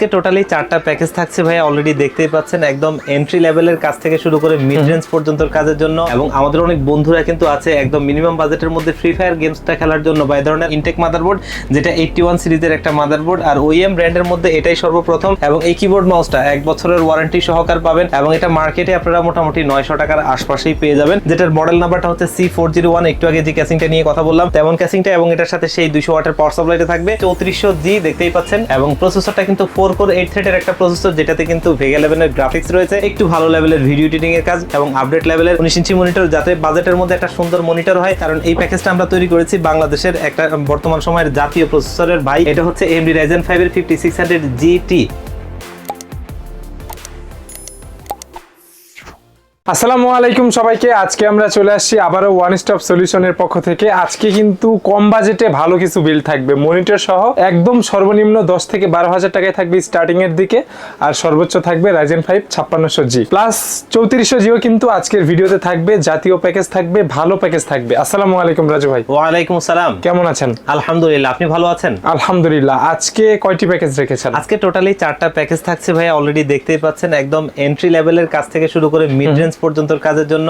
আজকে টোটালি চারটা প্যাকেজ থাকছে ভাই অলরেডি দেখতেই পাচ্ছেন, একদম এন্ট্রি লেভেলের কাজ থেকে শুরু করে মিড রেঞ্জ পর্যন্ত কাজের জন্য। এবং আমাদের অনেক বন্ধুরা কিন্তু আছে একদম মিনিমাম বাজেটের মধ্যে ফ্রি ফায়ার গেমসটা খেলার জন্য বা এই ধরনের ইনটেক মাদারবোর্ড যেটা এইটটি ওয়ান সিরিজের একটা মাদারবোর্ড আর ওইএম ব্র্যান্ডের মধ্যে এটাই সর্বপ্রথম। এবং এই কিবোর্ড মাউসটা এক বছরের ওয়ারেন্টি সহকার পাবেন, এবং এটা মার্কেটে আপনারা মোটামুটি নয়শো টাকার আশপাশেই পেয়ে যাবেন। যেটার মডেল নাম্বারটা হচ্ছে সি ফোর জিরো ওয়ান একটু আগে যে ক্যাসিংটা নিয়ে কথা বললাম, তেমন ক্যাসিংটা এবং এটার সাথে সেই দুশো ওয়াটের পাওয়ার সাপ্লাইটা থাকবে। চৌত্রিশশো জি দেখতেই পাচ্ছেন, এবং প্রসেসরটা কিন্তু ফোর কোর এইট থ্রেডের একটা প্রসেসর যেটাতে কিন্তু ভেগা লেভেলের গ্রাফিক্স রয়েছে, একটু ভালো লেভেলের ভিডিও এডিটিং এর কাজ এবং আপডেট লেভেলের উনিশ ইঞ্চি মনিটর যাতে বাজেটের মধ্যে একটা সুন্দর মনিটর হয়। কারণ এই প্যাকেজটা আমরা তৈরি করেছি বাংলাদেশের একটা বর্তমান সময়ের জাতীয় প্রসেসরের ভাই। এটা হচ্ছে এমডি রাইজেন ফাইভ এর ফিফটি সিক্স হান্ড্রেড জিটি আসসালামু আলাইকুম সবাইকে। আজকে আমরা চলে আসছি আবারও ওয়ান স্টপ সলিউশনের পক্ষ থেকে। আজকে কিন্তু কম বাজেটে ভালো কিছু বিল থাকবে। মনিটর সহ একদম সর্বনিম্ন দশ থেকে বারো হাজার টাকায় থাকবে স্টার্টিং এর দিকে। আর সর্বোচ্চ থাকবে রাইজেন ফাইভ ছাপ্পান্নশো জি প্লাস চৌত্রিশশো জিও কিন্তু আজকের ভিডিওতে থাকবে। জাতীয় প্যাকেজ থাকবে ভালো প্যাকেজ থাকবে। আসসালামু আলাইকুম রাজু ভাই। ওয়ালাইকুম আসসালাম। কেমন আছেন? আলহামদুলিল্লাহ আপনি ভালো আছেন? আলহামদুলিল্লাহ। আজকে কয়টি প্যাকেজ রেখেছেন? আজকে টোটালি চারটা প্যাকেজ থাকছে ভাই অলরেডি দেখতেই পাচ্ছেন একদম এন্ট্রি লেভেলের কাছ থেকে শুরু করে মিড রেঞ্জ পর্যন্ত কাজের জন্য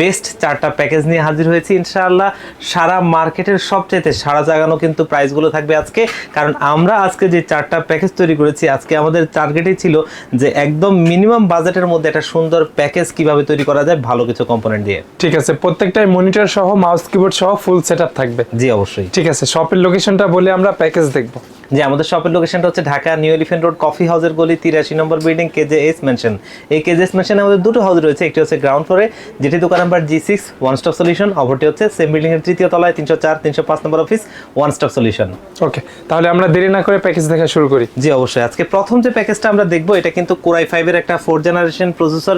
বেস্ট চারটা প্যাকেজ নিয়ে হাজির হয়েছি ইনশাআল্লাহ। সারা মার্কেটের সবচেয়ে সারা জাগানো কিন্তু প্রাইসগুলো থাকবে আজকে। কারণ আমরা আজকে যে চারটা প্যাকেজ তৈরি করেছি আজকে আমাদের টার্গেটই ছিল যে একদম মিনিমাম বাজেটের মধ্যে একটা সুন্দর প্যাকেজ কীভাবে তৈরি করা যায় ভালো কিছু কম্পোনেন্ট দিয়ে। ঠিক আছে প্রত্যেকটাই মনিটর সহ মাউস কিবোর্ড সহ ফুল সেটআপ থাকবে। জি অবশ্যই। ঠিক আছে শপের লোকেশনটা বলে আমরা প্যাকেজ দেখব। যে আমাদের শপের লোকেশনটা হচ্ছে Dhaka new elephant road coffee house গলি তিরাশি নম্বর বিল্ডিং কেজে এস মেনশন এই কেজে এস মেনশনে আমাদের দুটো হাউস রয়েছে একটি হচ্ছে গ্রাউন্ড ফ্লোরে যেটি দোকান number G six one stop solution অপরটি হচ্ছে সেম বিল্ডিং এর তৃতীয় তলায় তিনশো চার তিনশো পাঁচ নম্বর office one stop solution okay তাহলে আমরা দেরি না করে প্যাকেজ দেখা শুরু করি। জি অবশ্যই। আজকে প্রথম যে প্যাকেজটা আমরা দেখব এটা কিন্তু কোরাই ফাইভের একটা ফোর জেনারেশন প্রসেসর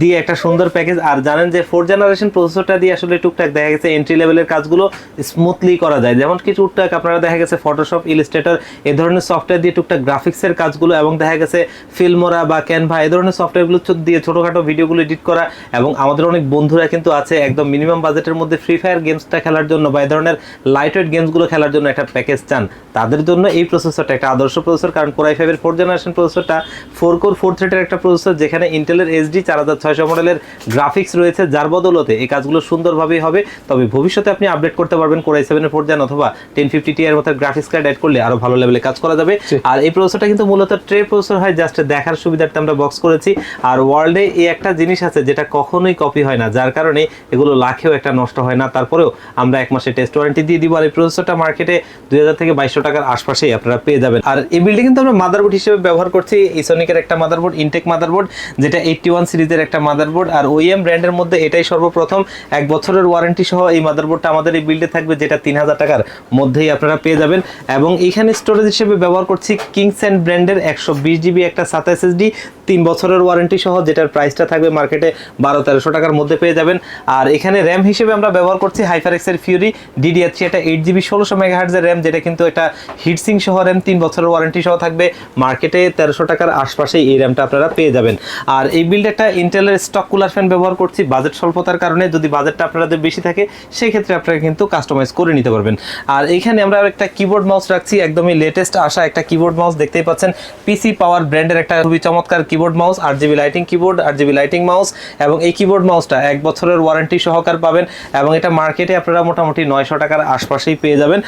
দিয়ে একটা সুন্দর প্যাকেজ আর জানেন যে ফোর জেনারেশন প্রসেসরটা দিয়ে আসলে টুকটাক দেখা গেছে এন্ট্রি লেভেলের কাজগুলো স্মুথলি করা যায়। যেমন কিছু টুকটাক আপনারা দেখা গেছে ফটোশপ ইলিস্ট্রেটর এ ধরনের সফটওয়্যার দিয়ে টুকটাক গ্রাফিক্সের কাজগুলো এবং দেখা গেছে ফিল্মোরা বা ক্যানভা এ ধরনের সফটওয়্যারগুলো দিয়ে ছোটোখাটো ভিডিওগুলো এডিট করা এবং আমাদের অনেক বন্ধুরা কিন্তু আছে একদম মিনিমাম বাজেটের মধ্যে ফ্রি ফায়ার গেমসটা খেলার জন্য বা এই ধরনের লাইট ওয়েট গেমসগুলো খেলার জন্য একটা প্যাকেজ চান। তাদের জন্য এই প্রসেসরটা একটা আদর্শ প্রসেসর কারণ কোরাই ফাইভের ফোর জেনারেশন প্রসেসরটা ফোর কোর ফোর থ্রেডের একটা প্রসেসর যেখানে ইন্টেলের এইচডি চার হাজার ছয়শো মডেলের গ্রাফিক্স রয়েছে, যার বদলতে এই কাজগুলো সুন্দরভাবেই হবে। তবে ভবিষ্যতে আপনি আপডেট করতে পারবেন কোরাই সেভেনের ফোর জেন অথবা টেন ফিফটি টি এর মতো গ্রাফিক্স কার্ড অ্যাড করলে আরও ভালো লেভেলে কাজ করা যাবে। আর এই প্রসেসরটা কিন্তু মূলত ট্রে প্রসেসর হয় জাস্ট দেখার সুবিধার্থে আমরা বক্স করেছি। আর ওয়ার্ল্ডে এই একটা জিনিস আছে যেটা কখনোই কপি হয় না যার কারণে এগুলো লাখেও একটা নষ্ট হয় না। তারপরেও আমরা এক মাসে টেস্ট ওয়ারেন্টি দিয়ে দিব। আর এই প্রসেসরটা মার্কেটে দুই হাজার থেকে বাইশশো টাকার আশপাশেই আপনারা পেয়ে যাবেন। আর এই বিল্ডিং কিন্তু আমরা মাদারবোর্ড হিসেবে ব্যবহার করছি। ইসোনিকের একটা মাদারবোর্ড ইনটেক মাদারবোর্ড যেটা এইটটি ওয়ান সিরিজের একটা মাদারবোর্ড আর ওইএম ব্র্যান্ডের মধ্যে এটাই সর্বপ্রথম। এক বছরের ওয়ারেন্টি সহ এই মাদারবোর্ডটা আমাদের এই বিল্ডে থাকবে যেটা তিন হাজার টাকার মধ্যেই আপনারা পেয়ে যাবেন। এবং এইখানে স্টোরেজ হিসেবে ব্যবহার করছি কিংস অ্যান্ড ব্র্যান্ডের একশো বিশ জিবি একটা সাতা এসএসডি তিন বছরের ওয়ারেন্টি সহ, যেটার প্রাইসটা থাকবে মার্কেটে বারো তেরোশো টাকার মধ্যে পেয়ে যাবেন। আর এখানে র্যাম হিসেবে আমরা ব্যবহার করছি হাইফার এক্সের ফিউরি ডিডিআর থ্রি এটা এইট জিবি ষোলোশো মেগাহার্জের র্যাম যেটা কিন্তু একটা হিটসিং সহ র্যাম তিন বছরের ওয়ারেন্টি সহ থাকবে। মার্কেটে তেরোশো টাকার আশপাশে এই র্যামটা আপনারা পেয়ে যাবেন। আর এই বিল্ডে একটা ইন্টেলের স্টক কুলার ফ্যান ব্যবহার করছি বাজেট স্বল্পতার কারণে যদি বাজেটটা আপনাদের বেশি থাকে সেই ক্ষেত্রে আপনারা কিন্তু কাস্টমাইজ করে নিতে পারবেন। আর এখানে আমরা একটা কিবোর্ড মাউস রাখছি, একদমই লেটেস্ট আসা একটা কিবোর্ড মাউস দেখতেই পাচ্ছেন। পিসি পাওয়ার ব্র্যান্ডের একটা খুবই চমৎকার keyboard mouse R GB lighting keyboard R GB lighting mouse এবং এই কিবোর্ড মাউসটা এক বছরের ওয়ারেন্টি সহকার পাবেন এবং এটা মার্কেটে আপনারা মোটামুটি নয়শো টাকার আশপাশেই পেয়ে যাবেন।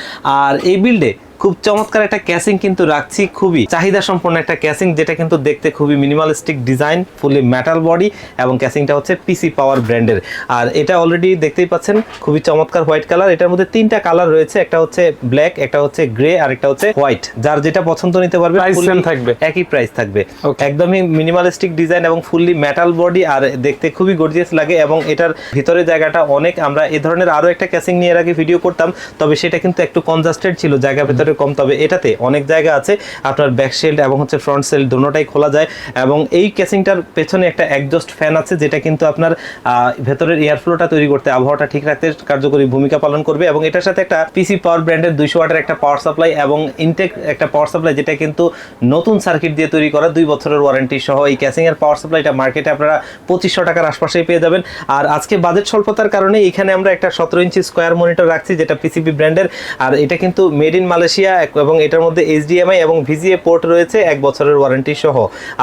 আর এই বিল্ডে খুব চমৎকার একটা ক্যাসিং কিন্তু রাখছি খুবই চাহিদা সম্পন্ন একটা ক্যাসিং যেটা কিন্তু দেখতে খুবই minimalistic design fully metal body এবং ক্যাসিংটা হচ্ছে পিসি পাওয়ার ব্র্যান্ডের আর এটা অলরেডি দেখতেই পাচ্ছেন খুবই চমৎকার হোয়াইট কালার এটার মধ্যে তিনটা কালার রয়েছে একটা হচ্ছে ব্ল্যাক একটা হচ্ছে গ্রে আর একটা হচ্ছে হোয়াইট যার যেটা পছন্দ নিতে পারবে থাকবে। একই প্রাইস থাকবে. একদমই মিনিমালিস্টিক ডিজাইন এবং ফুললি মেটাল বডি আর দেখতে খুবই গর্জিয়াস লাগে এবং এটার ভিতরে জায়গাটা অনেক। আমরা এ ধরনের আরও একটা ক্যাসিং নিয়ে আগে ভিডিও করতাম তবে সেটা কিন্তু একটু কনজাস্টেড ছিল জায়গা ভেতরে কম, তবে এটাতে অনেক জায়গা আছে। আপনার ব্যাক শেল্ড এবং হচ্ছে ফ্রন্ট সেল দুটোটাই খোলা যায় এবং এই ক্যাসিংটার পেছনে একটা একজস্ট ফ্যান আছে, যেটা কিন্তু আপনার ভেতরের এয়ার ফ্লোটা তৈরি করতে, আবহাওয়াটা ঠিক রাখতে কার্যকরী ভূমিকা পালন করবে এবং এটার সাথে একটা পিসি পাওয়ার ব্র্যান্ডের দুইশো ওয়াটের একটা পাওয়ার সাপ্লাই এবং ইনটেক একটা পাওয়ার সাপ্লাই যেটা কিন্তু নতুন সার্কিট দিয়ে তৈরি করা, দুই বছরের ওয়ারেন্টি সহ। এই ক্যাসিং এর পাওয়ার সাপ্লাইটা মার্কেটে আপনারা পঁচিশশো টাকার আশপাশেই পেয়ে যাবেন। আর আজকে বাজেট স্বল্পতার কারণে এখানে আমরা একটা সতেরো ইঞ্চি স্কোয়ার মনিটর রাখছি, যেটা পিসিবি ব্র্যান্ডের আর এটা কিন্তু মেড ইন মালয়েশিয়া এশিয়া এবং এটার মধ্যে এইচডিএমআই এবং ভিজিএ পোর্ট রয়েছে এক বছরের ওয়ারেন্টি সহ।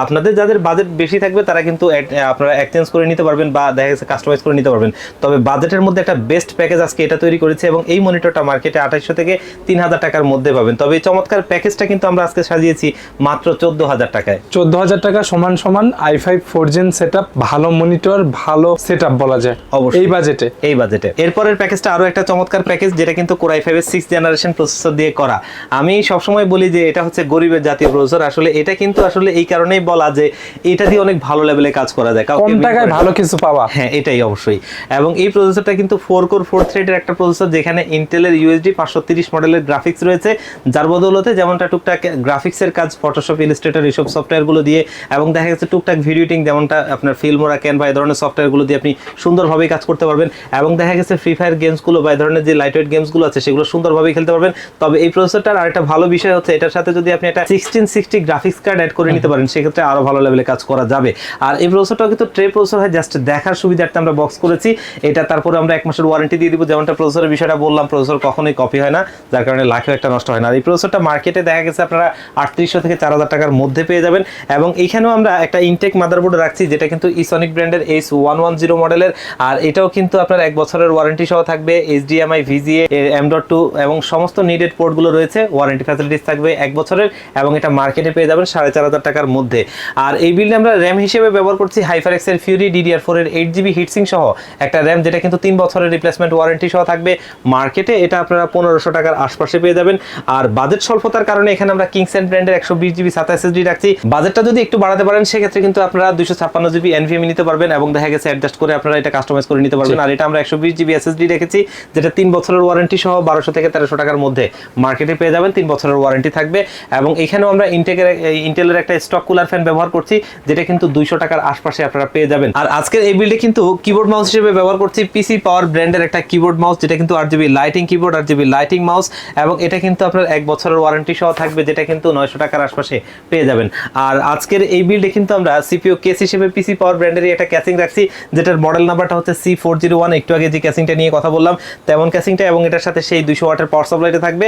আপনাদের যাদের বাজেট বেশি থাকবে তারা কিন্তু আপনারা এক্সচেঞ্জ করে নিতে পারবেন বা দেখা গেছে কাস্টমাইজ করে নিতে পারবেন। তবে বাজেটের মধ্যে একটা বেস্ট প্যাকেজ আজকে এটা তৈরি করেছে এবং এই মনিটরটা মার্কেটে আঠাইশশো থেকে তিন হাজার টাকার মধ্যে পাবেন। তবে এই চমৎকার প্যাকেজটা কিন্তু আমরা আজকে সাজিয়েছি মাত্র চোদ্দ হাজার টাকায়। চোদ্দ হাজার টাকা সমান সমান I five four gen set ভালো মনিটর ভালো সেট বলা যায়। অবশ্যই। এই বাজেটে এই বাজেটে এরপরের প্যাকেজটা আরও একটা চমৎকার প্যাকেজ যেটা কিন্তু কোরাই ফাইভের সিক্স জেনারেশন প্রসেসর দিয়ে করা। আমি সবসময় বলি যে এটা হচ্ছে গরিবের জাতীয় প্রসেসর আসলে এটা কিন্তু আসলে এই কারণেই বলা যে এটা দিয়ে অনেক ভালো লেভেলে কাজ করা যায়। কম টাকায় ভালো কিছু পাওয়া। হ্যাঁ এটাই অবশ্যই। এবং এই প্রসেসরটা কিন্তু ফোর কোর ফোর থ্রেডের একটা প্রসেসর যেখানে ইন্টেলের ইউএসডি পাঁচশো তিরিশ মডেলের গ্রাফিক্স রয়েছে। যার বদৌলতে যেমনটা টুকটাক গ্রাফিক্সের কাজ ফটোশপ ইলিস্ট্রেটর এইসব সফটওয়্যারগুলো দিয়ে এবং দেখা গেছে টুকটাক ভিডিও এডিটিং যেমনটা আপনার ফিল্মোরা ক্যান বা এই ধরনের সফটওয়্যারগুলো দিয়ে আপনি সুন্দরভাবে কাজ করতে পারবেন। এবং দেখা গেছে ফ্রি ফায়ার গেমসগুলো বা এই ধরনের যে লাইট ওয়েট গেমসগুলো আছে সেগুলো সুন্দরভাবে খেলতে পারবেন। তবে এই প্রসেসরটার আর একটা ভালো বিষয় হচ্ছে এটার সাথে যদি আপনি একটা sixteen sixty graphics card add করে নিতে পারেন সেক্ষেত্রে আরও ভালো লেভেলে কাজ করা যাবে। আর এই প্রসেসরটা কিন্তু ট্রে প্রসেসর হয় জাস্ট দেখার সুবিধার্থে আমরা বক্স করেছি। এটা তারপরে আমরা এক মাসের ওয়ারেন্টি দিয়ে দিব যেমনটা প্রসেসরের বিষয়টা বললাম প্রসেসর কখনোই কপি হয় না যার কারণে লাখেও একটা নষ্ট হয় না। আর এই প্রসেসরটা মার্কেটে দেখা গেছে আপনারা আটত্রিশশো থেকে চার হাজার টাকার মধ্যে পেয়ে যাবেন। এবং এইখানেও আমরা একটা ইনটেক মাদারবোর্ড রাখছি যেটা কিন্তু ইসনিক ব্র্যান্ডের এইচ ওয়ান ওয়ান জিরো মডেলের আর এটাও কিন্তু আপনার এক বছরের ওয়ারেন্টি সহ থাকবে HDMI VGA M dot two এবং সমস্ত নিডেড পোর্টগুলো রয়েছে। ওয়ারেন্টি ফ্যাসিলিটিস থাকবে এক বছরের এবং এটা মার্কেটে পেয়ে যাবেন সাড়ে চার হাজার টাকার মধ্যে। আর এই বিল্ডে আমরা র্যাম হিসেবে ব্যবহার করছি হাইফার এক্সের ফিউরি ডিডিআর ফোর এর এইট জিবি হিটসিং সহ। একটা র্যাম যেটা কিন্তু তিন বছরের রিপ্লেসমেন্ট ওয়ারেন্টি সহ থাকবে। মার্কেটে এটা আপনারা পনেরোশো টাকার আশপাশে পেয়ে যাবেন। আর বাজেট স্বল্পতার কারণে এখানে আমরা কিংসেন ব্র্যান্ডের একশো বিশ জিবি সাত এসএসডি রাখছি। বাজেটটা যদি একটু বাড়াতে পারেন সেক্ষেত্রে কিন্তু আপনারা দুশো ছাপ্পান্ন জিবি এনভিএম নিতে পারবেন এবং দেখা গেছে অ্যাডজাস্ট করে আপনারা এটা কাস্টমাইজ করে নিতে পারবেন। আর এটা আমরা একশো বিশ জিবি এসএসডি রেখেছি যেটা তিন বছরের ওয়ারেন্টি সহ বারোশো থেকে তেরোশো টাকার মধ্যে। মার্কেটে পেয়ে যাবেন, তিন বছরের ওয়ারেন্টি থাকবে। এবং এখানেও আমরা ইন্টেকের ইন্টেলের একটা স্টক কুলার ফ্যান ব্যবহার করছি, যেটা কিন্তু দুইশো টাকার আশপাশে আপনারা পেয়ে যাবেন। আর আজকের এই বিল্ডে কিন্তু কিবোর্ড মাউস হিসেবে ব্যবহার করছি পিসি পাওয়ার ব্র্যান্ডের একটা কিবোর্ড মাউস যেটা কিন্তু R GB lighting keyboard R GB lighting mouse এবং এটা কিন্তু আপনার এক বছরের ওয়ারেন্টি সহ থাকবে, যেটা কিন্তু নয়শো টাকার আশপাশে পেয়ে যাবেন। আর আজকের এই বিল্ডে কিন্তু আমরা সিপিও কেস হিসেবে পিসি পাওয়ার ব্র্যান্ডেরই একটা ক্যাসিং রাখছি, যেটার মডেল নাম্বারটা হচ্ছে সি ফোর জিরো ওয়ান একটু আগে যে ক্যাসিংটা নিয়ে কথা বললাম, তেমন ক্যাসিংটা এবং এটার সাথে সেই দুশো ওয়াটের পাওয়ার সাপ্লাইটা থাকবে।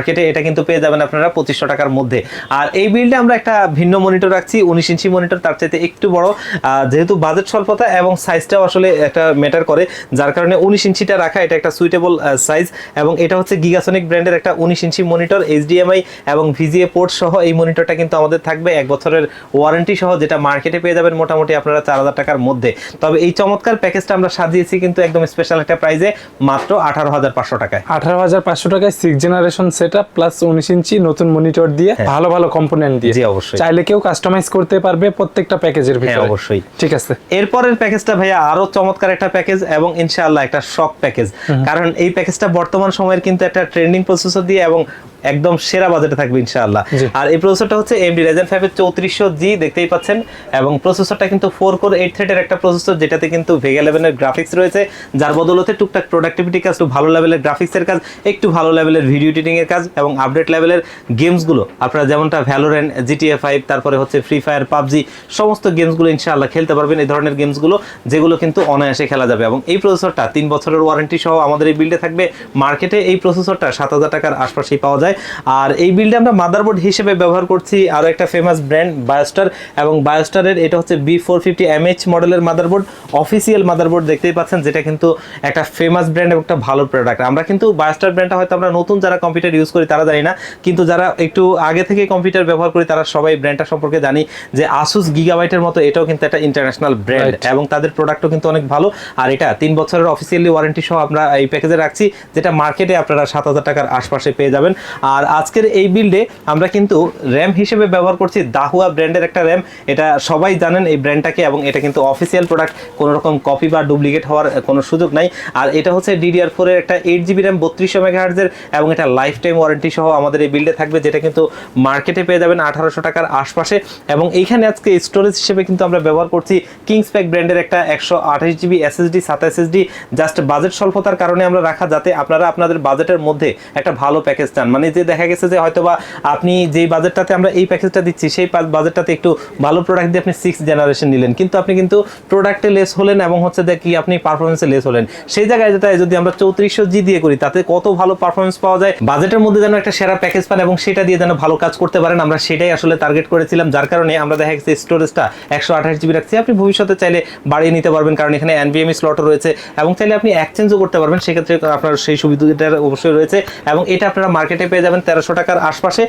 মার্কেটে এটা কিন্তু পেয়ে যাবেন আপনারা পঁচিশশো টাকার মধ্যে। আর এই বিলটা আমরা একটা ভিন্ন মনিটর রাখছি, উনিশ ইঞ্চি মনিটর তার চাইতে একটু বড়। যেহেতু বাজেট স্বল্পতা এবং সাইজটাও আসলে একটা ম্যাটার করে, যার কারণে উনিশ ইঞ্চিটা রাখা, এটা একটা সুইটেবল সাইজ এবং এটা হচ্ছে গিগাসনিক ব্র্যান্ডের একটা উনিশ ইঞ্চি মনিটর এইচডিএমআই এবং ভিজিএ পোর্ট সহ এই মনিটরটা কিন্তু আমাদের থাকবে। এক বছরের ওয়ারেন্টি সহ যেটা মার্কেটে পেয়ে যাবেন মোটামুটি আপনারা চার হাজার টাকার মধ্যে। তবে এই চমৎকার প্যাকেজটা আমরা সাজিয়েছি কিন্তু একদম স্পেশাল একটা প্রাইজে মাত্র আঠারো হাজার পাঁচশো টাকায়। আঠারো হাজার পাঁচশো টাকায় six generation set up plus উনিশ ইঞ্চি নতুন মনিটর দিয়ে ভালো ভালো কম্পোনেন্ট দিয়ে। অবশ্যই। চাইলে কেউ কাস্টমাইজ করতে পারবে প্রত্যেকটা প্যাকেজের হ্যাঁ ভিতরে। অবশ্যই। ঠিক আছে। এরপরের প্যাকেজটা ভাইয়া আরও চমৎকার একটা প্যাকেজ এবং ইনশাআল্লাহ একটা শক প্যাকেজ কারণ এই প্যাকেজটা বর্তমান সময়ের কিন্তু একটা ট্রেন্ডিং প্রসেসর দিয়ে এবং একদম সেরা বাজেটে থাকবে ইনশাআল্লাহ। আর এই প্রসেসরটা হচ্ছে এমডি রেজেন ফাইভের চৌত্রিশশো জি দেখতেই পাচ্ছেন। এবং প্রসেসরটা কিন্তু ফোর কোর এইট থ্রেডের একটা প্রসেসর যেটাতে কিন্তু ভেগা লেভেলের গ্রাফিক্স রয়েছে। যার বদলতে টুকটাক প্রোডাক্টিভিটি কাজ একটু ভালো লেভেলের গ্রাফিক্সের কাজ একটু ভালো লেভেলের ভিডিও এডিটিং এর কাজ এবং আপডেট লেভেলের গেমসগুলো আপনারা যেমনটা ভ্যালোরেন্ট জিটিএ ফাইভ তারপরে হচ্ছে ফ্রি ফায়ার পাবজি সমস্ত গেমসগুলো ইনশাআল্লাহ খেলতে পারবেন। এই ধরনের গেমসগুলো যেগুলো কিন্তু অনায়াসে খেলা যাবে। এবং এই প্রসেসরটা তিন বছরের ওয়ারেন্টি সহ আমাদের এই বিল্ডে থাকবে। মার্কেটে এই প্রসেসরটা সাত হাজার টাকার আশপাশেই পাওয়া যায়। আর এই বিল্ডে আমরা মাদারবোর্ড হিসেবে ব্যবহার করছি আরও একটা ফেমাস ব্র্যান্ড বায়োস্টার এবং বায়োস্টারের এটা হচ্ছে বি ফোর ফিফটি এমএইচ মডেলের মাদারবোর্ড অফিসিয়াল মাদারবোর্ড দেখতেই পাচ্ছেন যেটা কিন্তু একটা ফেমাস ব্র্যান্ড এবং একটা ভালো প্রোডাক্ট আমরা কিন্তু বায়োস্টার ব্র্যান্ডটা হয়তো আমরা নতুন যারা কম্পিউটার ইউজ করি তারা জানি না কিন্তু যারা একটু আগে থেকে কম্পিউটার ব্যবহার করি তারা সবাই ব্র্যান্ডটা সম্পর্কে জানি যে আসুস গিগাবাইটের মতো এটাও কিন্তু একটা ইন্টারন্যাশনাল ব্র্যান্ড এবং তাদের প্রোডাক্টও কিন্তু অনেক ভালো। আর এটা তিন বছরের অফিসিয়ালি ওয়ারেন্টি সহ আমরা এই প্যাকেজে রাখছি যেটা মার্কেটে আপনারা সাত হাজার টাকার আশপাশে পেয়ে যাবেন। আর আজকের এই বিল্ডে আমরা কিন্তু র্যাম হিসেবে ব্যবহার করছি দাহুয়া ব্র্যান্ডের একটা র্যাম এটা সবাই জানেন এই ব্র্যান্ডটাকে এবং এটা কিন্তু অফিসিয়াল প্রোডাক্ট কোনো রকম কপি বা ডুপ্লিকেট হওয়ার কোনো সুযোগ নাই। আর এটা হচ্ছে ডিডিআর ফোরের একটা এইট জিবি র্যাম বত্রিশশো মেগাহার্জের এবং এটা লাইফ টাইম ওয়ারেন্টি সহ আমাদের এই বিল্ডে থাকবে, যেটা কিন্তু মার্কেটে পেয়ে যাবেন আঠারোশো টাকার আশপাশে। এবং এইখানে আজকে স্টোরেজ হিসেবে কিন্তু আমরা ব্যবহার করছি কিংস প্যাক ব্র্যান্ডের একটা একশো আঠাশ জিবি এসএসডি সাত এসএসডি জাস্ট বাজেট স্বল্পতার কারণে আমরা রাখা যাতে আপনারা আপনাদের বাজেটের মধ্যে একটা ভালো প্যাকেজ চান। মানে যে দেখা গেছে যে হয়তোবা আপনি যেই বাজেটটাতে আমরা এই প্যাকেজটা দিচ্ছি, সেই বাজেটটাতে একটু ভালো প্রোডাক্ট দিয়ে আপনি সিক্স জেনারেশন নিলেন। কিন্তু আপনি কিন্তু প্রোডাক্টে লেস হলেন এবং হচ্ছে যে কি আপনি পারফরমেন্সে লেস হলেন। সেই জায়গায় যেটা যদি আমরা চৌত্রিশশো জি দিয়ে করি, তাতে কত ভালো পারফরমেন্স পাওয়া যায়? বাজেটের মধ্যে যেন একটা সেরা প্যাকেজ পান এবং সেটা দিয়ে যেন ভালো কাজ করতে পারেন, আমরা সেটাই আসলে টার্গেট করেছিলাম, যার কারণে আমরা দেখা গেছে স্টোরেজটা একশো আঠাশ জিবি রাখছি। আপনি ভবিষ্যতে চাইলে বাড়িয়ে নিতে পারবেন, কারণ এখানে এনবিএমই স্লটও রয়েছে এবং চাইলে আপনি এক্সচেঞ্জও করতে পারবেন। সেক্ষেত্রে আপনার সেই সুবিধাটা অবশ্যই রয়েছে এবং এটা আপনারা মার্কেটে পেয়ে যাবেন তেরোশো টাকার আশপাশে।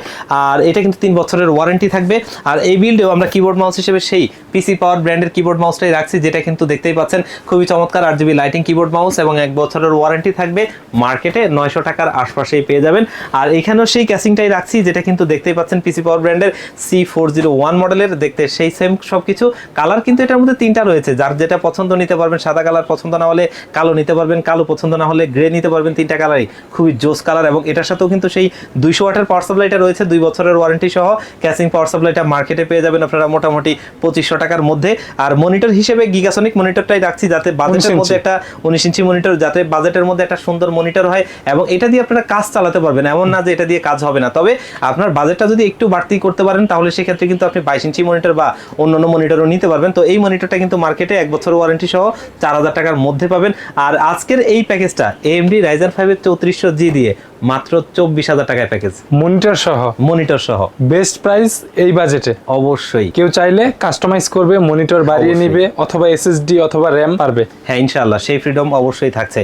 আর এটা কিন্তু তিন বছরের ওয়ারেন্টি থাকবে। আর এই বিল্ডেও আমরা কিবোর্ড মাউস হিসেবে সেই পিসি পাওয়ার ব্র্যান্ডের কিবোর্ড মাউসটাই রাখছি, যেটা কিন্তু দেখতেই পাচ্ছেন খুবই চমৎকার R GB lighting keyboard mouse এবং এক বছরের ওয়ারেন্টি থাকবে। মার্কেটে নয়শো টাকার আশপাশেই পেয়ে যাবেন। আর এখানেও সেই ক্যাসিংটাই রাখছি, যেটা কিন্তু দেখতেই পাচ্ছেন পিসি পাওয়ার ব্র্যান্ডের সি ফোর জিরো ওয়ান মডেলের দেখতে সেই সেম সব কিছু কালার কিন্তু এটার মধ্যে তিনটা রয়েছে। যার যেটা পছন্দ নিতে পারবেন, সাদা কালার পছন্দ না হলে কালো নিতে পারবেন, কালো পছন্দ না হলে গ্রে নিতে পারবেন, তিনটা কালারই খুবই জোস কালার এবং এটার সাথেও কিন্তু সেই দুইশো ওয়াটের পাওয়ার সাপ্লাইটা রয়েছে দুই বছরের ওয়ারেন্টি সহ ক্যাসিং পাওয়ার সাপ্লাইটা মার্কেটে পেয়ে যাবেন আপনারা মোটামুটি পঁচিশশো টাকার মধ্যে। আর মনিটর হিসেবে গিগাসনিক মনিটরটাই রাখছি যাতে বাজেটের মধ্যে একটা উনিশ ইঞ্চি মনিটর যাতে বাজেটের মধ্যে একটা সুন্দর মনিটর হয় এবং এটা দিয়ে আপনারা কাজ চালাতে পারবেন এমন না যে এটা দিয়ে কাজ হবে না। তবে আপনার বাজেটটা যদি একটু বাড়তি করতে পারেন তাহলে সেক্ষেত্রে কিন্তু আপনি বাইশ ইঞ্চি মনিটর বা অন্যান্য মনিটরও নিতে পারবেন। তো এই মনিটরটা কিন্তু মার্কেটে এক বছর ওয়ারেন্টি সহ চার হাজার টাকার মধ্যে পাবেন। আর আজকের এই প্যাকেজটা এম এএমডি রাইজেন ফাইভের চৌত্রিশশো জি দিয়ে মাত্র চব্বিশ হাজার টাকার প্যাকেজ মনিটর সহ? মনিটর সহ। বেস্ট প্রাইস এই বাজেটে অবশ্যই। কেউ চাইলে কাস্টমাইজ করবে মনিটর বাড়িয়ে নিবে অথবা এসএসডি অথবা র্যাম পারবে। হ্যাঁ ইনশাআল্লাহ সেই ফ্রিডম অবশ্যই থাকছে।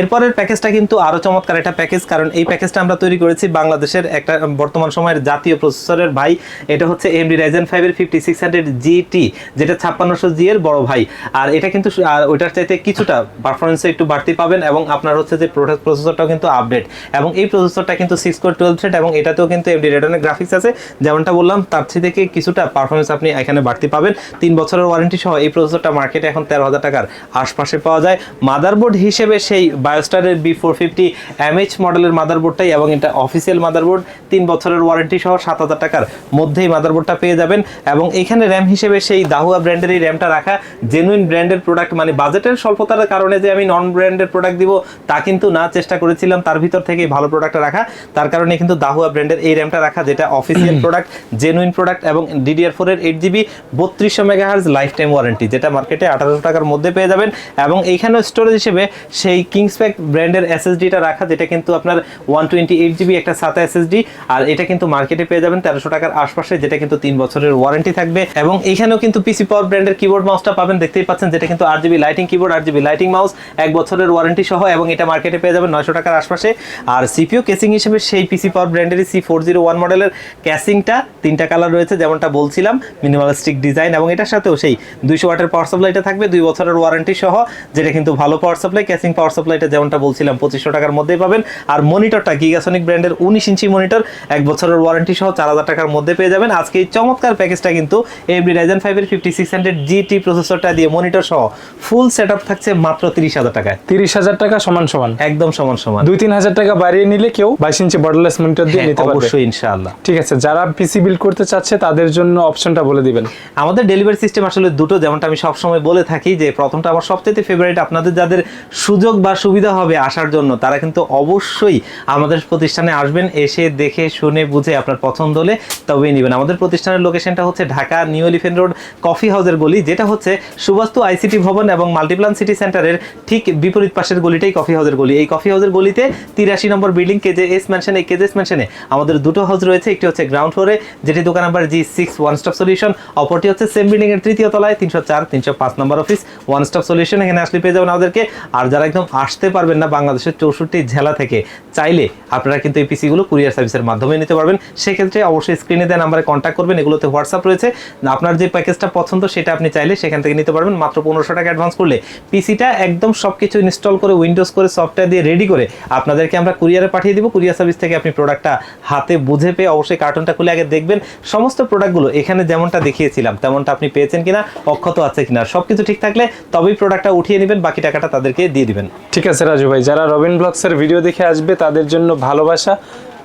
এরপরের প্যাকেজটা কিন্তু আরও চমৎকার একটা প্যাকেজ কারণ এই প্যাকেজটা আমরা তৈরি করেছি বাংলাদেশের একটা বর্তমান সময়ের জাতীয় প্রসেসরের ভাই। এটা হচ্ছে এমডি রাইজেন ফাইভ এর ফিফটি সিক্স হান্ড্রেড জিটি যেটা ছাপ্পান্নশো জি এর বড় ভাই। আর এটা কিন্তু ওইটার চাইতে কিছুটা পারফরমেন্সে একটু বাড়তি পাবেন এবং আপনার হচ্ছে যে প্রসেসরটাও কিন্তু আপডেট এবং এই প্রসেসরটা কিন্তু সিক্স কোর টুয়েলভ থ্রেড এবং এটাতেও কিন্তু এমডি রেডনের গ্রাফিক্স আছে। যেমনটা বললাম, তার থেকে কিছুটা পারফরমেন্স আপনি এখানে বাড়তি পাবেন। তিন বছরের ওয়ারেন্টি সহ এই প্রসেসরটা মার্কেটে এখন তেরো হাজার টাকার আশপাশে পাওয়া যায়। মাদারবোর্ড হিসেবে সেই বায়োস্টারের বি ফোর ফিফটি এমএইচ মডেলের মাদারবোর্ডটাই এবং এটা অফিসিয়াল মাদারবোর্ড তিন বছরের ওয়ারেন্টি সহ সাত হাজার টাকার মধ্যেই মাদারবোর্ডটা পেয়ে যাবেন। এবং এখানে র্যাম হিসেবে সেই দাহুয়া ব্র্যান্ডের এই র্যামটা রাখা জেনুইন ব্র্যান্ডের প্রোডাক্ট মানে বাজেটের স্বল্পতার কারণে যে আমি নন ব্র্যান্ডের প্রোডাক্ট দিব, তা কিন্তু না, চেষ্টা করেছিলাম। তার ভিতর থেকে ভালো প্রোডাক্টটা রাখা। তার কারণে কিন্তু দাহুয়া ব্র্যান্ডের এই র্যামটা রাখা যেটা অফিসিয়াল প্রোডাক্ট জেনুইন প্রোডাক্ট এবং ডিডিআর ফোর এর এইট জিবি বত্রিশশো মেগাহার্জ লাইফ টাইম ওয়ারেন্টি যেটা মার্কেটে আঠারোশো টাকার মধ্যে পেয়ে যাবেন। এবং এইখানেও স্টোরেজ হিসেবে সেই কিংসপ্যাক ব্র্যান্ডের এসএসডিটা রাখা যেটা কিন্তু আপনার ওয়ান টোয়েন্টি এইট জিবি একটা সাতা এসএসডি আর এটা কিন্তু মার্কেটে পেয়ে যাবেন তেরোশো টাকার আশপাশে যেটা কিন্তু তিন বছরের ওয়ারেন্টি থাকবে। এবং এইখানেও কিন্তু পিসি পাওয়ার ব্র্যান্ডের কিবোর্ড মাউসটা পাবেন দেখতেই পাচ্ছেন যেটা কিন্তু আট জিবি লাইটিং কিবোর্ড আট জিবি লাইটিং মাউস এক বছরের ওয়ারেন্টি সহ এবং এটা মার্কেটে পেয়ে যাবেন নয়শো টাকার আশপাশে। আর সিপিও কেসিং হিসেবে সেই পিসি পাওয়ার ব্র্যান্ডেরই সি ফোর জিরো ওয়ান মডেলের ক্যাসিংটা তিনটা কালার রয়েছে যেমনটা বলছিলাম মিনিমালিস্টিক ডিজাইন এবং এটার সাথেও সেই দুইশো ওয়াটের পাওয়ার সাপ্লাইটা থাকবে দুই বছরের ওয়ারেন্টি সহ যেটা কিন্তু ভালো পাওয়ার সাপ্লাই ক্যাসিং পাওয়ার সাপ্লাইটা যেমনটা বলছিলাম পঁচিশশো টাকার মধ্যেই পাবেন। আর মনিটরটা গিগাসনিক ব্র্যান্ডের উনিশ ইঞ্চি মনিটর এক বছরের ওয়ারেন্টি সহ চার হাজার টাকার মধ্যে পেয়ে যাবেন। আজকে এই চমৎকার প্যাকেজটা কিন্তু এমডি রাইজেন ফাইভের ফিফটি সিক্স হান্ড্রেড জিটি প্রসেসরটা দিয়ে মনিটর সহ ফুল সেট আপ থাকছে মাত্র তিরিশ হাজার টাকায়। তিরিশ হাজার টাকা সমান সমান। একদম সমান সমান। দুই তিন হাজার টাকা বাড়িয়ে নিলে কেউ বাইশ ইঞ্চি বর্ডারলেস মনিটর দিয়ে হ্যাঁ, নিতে পারবে। অবশ্যই ইনশাআল্লাহ। ঠিক আছে যারা পিসি বিল্ড করতে চাচ্ছে তাদের জন্য অপশনটা বলে দিবেন। আমাদের ডেলিভারি সিস্টেম আসলে দুটো যেমনটা আমি সবসময় বলে থাকি যে প্রথমটা আমার সবচেয়ে ফেভারিট আপনাদের যাদের সুযোগ বা সুবিধা হবে আসার জন্য তারা কিন্তু অবশ্যই আমাদের প্রতিষ্ঠানে আসবেন এসে দেখে শুনে বুঝে আপনার পছন্দ হলে তবেই নেবেন। আমাদের প্রতিষ্ঠানের লোকেশনটা হচ্ছে Dhaka New Elephant Road coffee হাউসের গলি যেটা হচ্ছে সুবাস্তু আইসিটি ভবন এবং মাল্টিপ্লান সিটি সেন্টারের ঠিক বিপরীত পাশের গলিটাই কফি হাউসের গলি। এই কফি হাউসের গলিতে তিরাশি নম্বর বিল্ডিং কেজে এস ম্যানশন এই কেজেস ম্যানশনে আমাদের দুটো হাউস রয়েছে। একটি হচ্ছে গ্রাউন্ড ফ্লোরে যেটি দোকান number G six one stop solution অপরটি হচ্ছে সেম বিল্ডিং এর তৃতীয় তলায়, তিনশো চার, তিনশো পাঁচ নম্বর অফিস ওয়ান স্টপ সলিউশন এখানে আসলে পেয়ে যাবেন আমাদেরকে। আর যারা একদম আসতে পারবেন না বাংলাদেশের চৌষট্টি জেলা থেকে, চাইলে আপনারা কিন্তু এই পিসিগুলো কুরিয়ার সার্ভিসের মাধ্যমে নিতে পারবেন। সেক্ষেত্রে অবশ্যই স্ক্রিনে দেওয়া নাম্বারে কন্ট্যাক্ট করবেন। এগুলোতে হোয়াটসঅ্যাপ রয়েছে। আপনার যে প্যাকেজটা পছন্দ, সেটা আপনি চাইলে সেখান থেকে নিতে পারবেন। মাত্র পনেরোশো টাকা অ্যাডভান্স করলে পিসিটা একদম সব কিছু ইনস্টল করে উইন্ডোজ করে সফটওয়্যার দিয়ে রেডি করে আপনাদেরকে আমরা কুরিয়ারে পাঠিয়ে দিব। কুরিয়ার সার্ভিস থেকে আপনি প্রোডাক্টটা হাতে বুঝে পেয়ে অবশ্যই কার্টুনটা খুলে আগে দেখবেন। সমস্ত প্রোডাক্টগুলো এখানে যেমনটা দেখিয়েছিলাম তেমনটা আপনি পেয়েছেন কিনা অক্ষত আছে কিনা সব কিছু ঠিক থাকলে তবেই প্রোডাক্টটা উঠিয়ে নেবেন বাকি টাকাটা তাদেরকে দিয়ে দিবেন। ঠিক আছে রাজু ভাই যারা রবিন ব্লগসের ভিডিও দেখে আসবে তাদের জন্য ভালোবাসা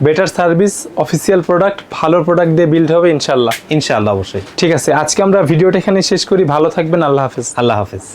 বেটার সার্ভিস অফিসিয়াল প্রোডাক্ট ভালো প্রোডাক্ট দিয়ে বিল্ড হবে ইনশাল্লাহ ইনশাআল্লাহ অবশ্যই। ঠিক আছে আজকে আমরা ভিডিওটা এখানে শেষ করি। ভালো থাকবেন আল্লাহ হাফেজ। আল্লাহ হাফেজ।